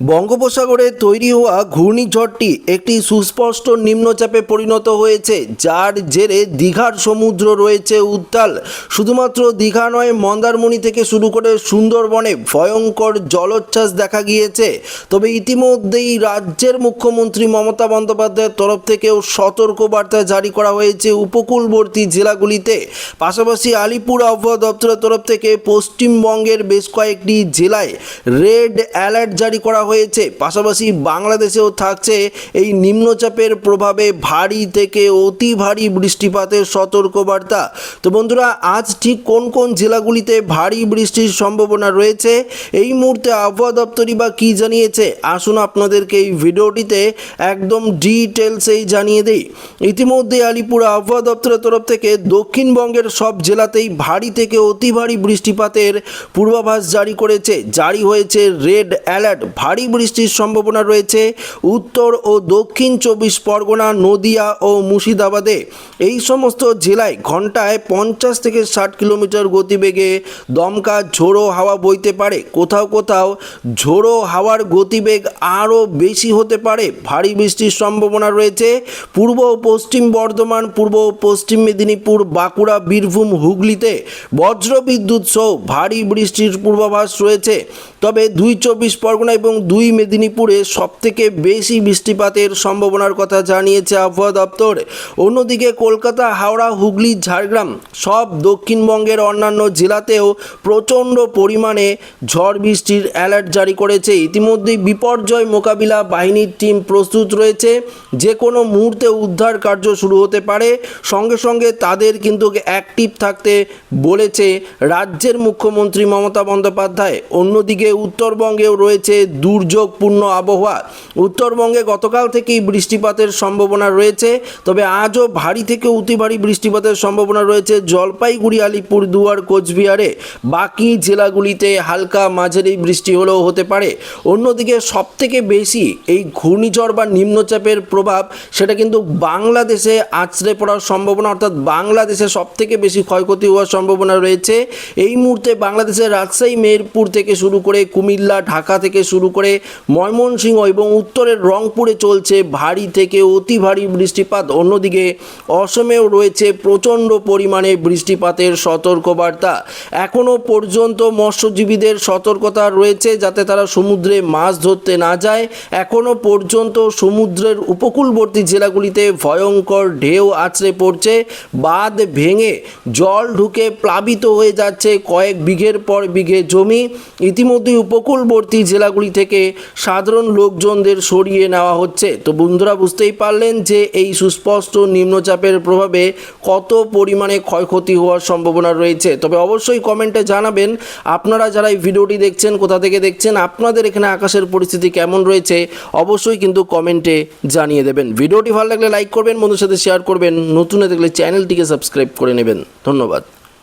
বঙ্গোপসাগরে তৈরি হওয়া ঘূর্ণিঝড়টি একটি সুস্পষ্ট নিম্নচাপে পরিণত হয়েছে, যার জেরে দীঘার সমুদ্র রয়েছে উত্তাল। শুধুমাত্র দীঘা নয়, মন্দারমণি থেকে শুরু করে সুন্দরবনে ভয়ঙ্কর জলোচ্ছ্বাস দেখা গিয়েছে। তবে ইতিমধ্যেই রাজ্যের মুখ্যমন্ত্রী মমতা বন্দ্যোপাধ্যায়ের তরফ থেকেও সতর্কবার্তা জারি করা হয়েছে উপকূলবর্তী জেলাগুলিতে। পাশাপাশি আলিপুর আবহাওয়া দপ্তরের তরফ থেকে পশ্চিমবঙ্গের বেশ কয়েকটি জেলায় রেড অ্যালার্ট জারি করা হয়েছে। পাশাপাশি বাংলাদেশেও থাকছে এই নিম্নচাপের প্রভাবে ভারী থেকে অতি ভারী বৃষ্টিপাতের সতর্কবার্তা। তো বন্ধুরা, আজ ঠিক কোন কোন জেলাগুলিতে ভারী বৃষ্টির সম্ভাবনা রয়েছে? এই মুহূর্তে আবহাওয়া দপ্তরই বা কী জানিয়েছে? আসুন আপনাদেরকে এই ভিডিওটিতে একদম ডিটেলসেই জানিয়ে দিই। ইতিমধ্যে আলিপুর আবহাওয়া দপ্তরের তরফ থেকে দক্ষিণবঙ্গের সব জেলাতেই ভারী থেকে অতি ভারী বৃষ্টিপাতের পূর্বাভাস জারি করেছে। জারি হয়েছে রেড অ্যালার্ট, ভারী বৃষ্টির সম্ভাবনা রয়েছে। উত্তর ও দক্ষিণ চব্বিশ পরগনা, নদিয়া ও মুর্শিদাবাদে। এই সমস্ত জেলায় ঘন্টায় পঞ্চাশ থেকে ষাট কিলোমিটার গতিবেগে দমকা ঝোড়ো হাওয়া বইতে পারে। কোথাও কোথাও ঝোড়ো হাওয়ার গতিবেগ আরও বেশি হতে পারে। ভারী বৃষ্টির সম্ভাবনা রয়েছে। পূর্ব ও পশ্চিম বর্ধমান, পূর্ব ও পশ্চিম মেদিনীপুর, বাঁকুড়া, বীরভূম, হুগলিতে বজ্রবিদ্যুৎ সহ ভারী বৃষ্টির পূর্বাভাস রয়েছে। তবে দুই চব্বিশ পরগনা এবং দুই মেদিনীপুরে সবথেকে বেশি বৃষ্টিপাতের সম্ভাবনার কথা জানিয়েছে আবহাওয়া দপ্তর। অন্যদিকে কলকাতা, হাওড়া, হুগলি, ঝাড়গ্রাম সব দক্ষিণবঙ্গের অন্যান্য জেলাতেও প্রচণ্ড পরিমাণে ঝড় বৃষ্টির অ্যালার্ট জারি করেছে। ইতিমধ্যেই বিপর্যয় মোকাবিলা বাহিনীর টিম প্রস্তুত রয়েছে। যে কোনো মুহূর্তে উদ্ধার কার্য শুরু হতে পারে। সঙ্গে সঙ্গে তাদের কিন্তু অ্যাক্টিভ থাকতে বলেছে রাজ্যের মুখ্যমন্ত্রী মমতা বন্দ্যোপাধ্যায়। অন্যদিকে উত্তরবঙ্গেও রয়েছে দুর্যোগপূর্ণ আবহাওয়া। উত্তরবঙ্গে গতকাল থেকেই বৃষ্টিপাতের সম্ভাবনা রয়েছে, তবে আজও ভারী থেকে অতি ভারী বৃষ্টিপাতের সম্ভাবনা রয়েছে জলপাইগুড়ি, আলিপুর, দুয়ার, কোচবিহারে। বাকি জেলাগুলিতে হালকা মাঝারি বৃষ্টি হলেও হতে পারে। অন্যদিকে সবথেকে বেশি এই ঘূর্ণিঝড় বা নিম্নচাপের প্রভাব, সেটা কিন্তু বাংলাদেশে আছড়ে পড়ার সম্ভাবনা, অর্থাৎ বাংলাদেশে সবথেকে বেশি ক্ষয়ক্ষতি হওয়ার সম্ভাবনা রয়েছে। এই মুহূর্তে বাংলাদেশের রাজশাহী, মেহেরপুর থেকে শুরু করে কুমিল্লা, ঢাকা থেকে শুরু করে ময়মনসিংহ এবং উত্তরের রংপুরে চলছে ভারী থেকে অতি ভারী বৃষ্টিপাত। অন্যদিকে অসমেও রয়েছে প্রচণ্ড পরিমাণে বৃষ্টিপাতের সতর্কবার্তা। এখনও পর্যন্ত মৎস্যজীবীদের সতর্কতা রয়েছে যাতে তারা সমুদ্রে মাছ ধরতে না যায়। এখনও পর্যন্ত সমুদ্রের উপকূলবর্তী জেলাগুলিতে ভয়ঙ্কর ঢেউ আছড়ে পড়ছে। বাঁধ ভেঙে জল ঢুকে প্লাবিত হয়ে যাচ্ছে কয়েক বিঘের পর বিঘে জমি। ইতিমধ্যে উপকূলবর্তী জেলাগুলি থেকে সাধারণ লোকজনদের সরিয়ে নেওয়া হচ্ছে। তো বন্ধুরা বুঝতেই পারলেন যে এই সুস্পষ্ট নিম্নচাপের প্রভাবে কত পরিমাণে ক্ষয়ক্ষতি হওয়ার সম্ভাবনা রয়েছে। তবে অবশ্যই কমেন্টে জানাবেন, আপনারা যারা এই ভিডিওটি দেখছেন, কোথা থেকে দেখছেন, আপনাদের এখানে আকাশের পরিস্থিতি কেমন রয়েছে, অবশ্যই কিন্তু কমেন্টে জানিয়ে দেবেন। ভিডিওটি ভালো লাগলে লাইক করবেন বন্ধুর সাথে শেয়ার করবেন, নতুন দেখলে চ্যানেলটিকে সাবস্ক্রাইব করে নেবেন। ধন্যবাদ।